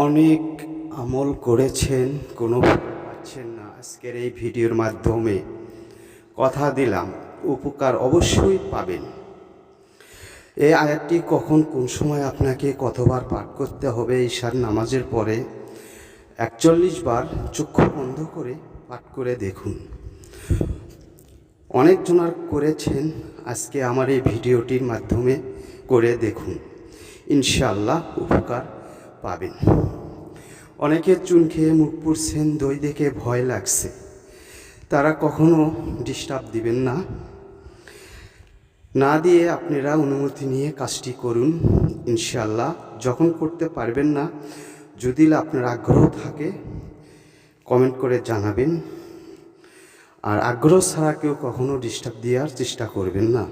অনেক আমল করেছেন, কোনো পাচ্ছেন না। আজকের এই ভিডিওর মাধ্যমে কথা দিলাম, উপকার অবশ্যই পাবেন। এই আয়াতটি কখন, কোন সময় আপনাকে কতবার পাঠ করতে হবে, ঈশার নামাজের পরে একচল্লিশ বার চক্ষু বন্ধ করে পাঠ করে দেখুন। অনেকজনার করেছেন, আজকে আমার এই ভিডিওটির মাধ্যমে করে দেখুন। ইনশাল্লাহ উপকার পাবেন। অনেকে চুন খেয়ে মুখ পুড়ছেন, দই দেখে ভয় লাগছে। তারা কখনো ডিস্টার্ব দিবেন না। না দিয়ে আপনারা অনুমতি নিয়ে কাজটি করুন ইনশাল্লাহ যখন করতে পারবেন না, যদি আপনার আগ্রহ থাকে কমেন্ট করে জানাবেন। আর আগ্রহ ছাড়া কেউ কখনো ডিস্টার্ব দেওয়ার চেষ্টা করবেন না।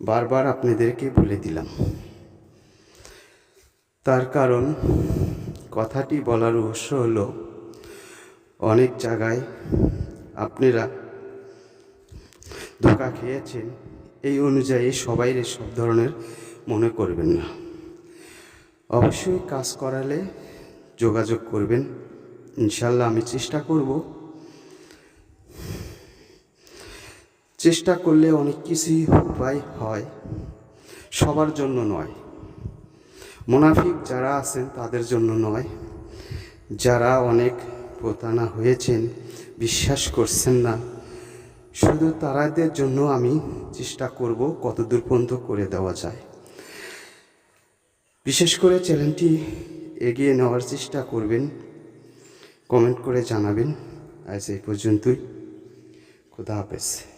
বারবার আপনাদেরকে বলে দিলাম। তার কারণ কথাটি বলার রহস্য হল, অনেক জায়গায় আপনারা ধোকা খেয়েছেন, এই অনুযায়ী সবাই সব ধরনের মনে করবেন না। অবশ্যই কাজ করালে যোগাযোগ করবেন, ইনশাল্লাহ আমি চেষ্টা করব। চেষ্টা করলে অনেক কিছুই উপায় হয়, সবার জন্য নয়। মুনাফিক যারা আছেন তাদের জন্য নয়। যারা অনেক প্রতারণা হয়েছেন, বিশ্বাস করছেন না, শুধু তারাদের জন্য আমি চেষ্টা করব কত দূর পর্যন্ত করে দেওয়া যায়। বিশেষ করে চ্যানেলটি এগিয়ে নেওয়ার চেষ্টা করবেন, কমেন্ট করে জানাবেন। আজ এই পর্যন্তই। খুদা হাফেজ।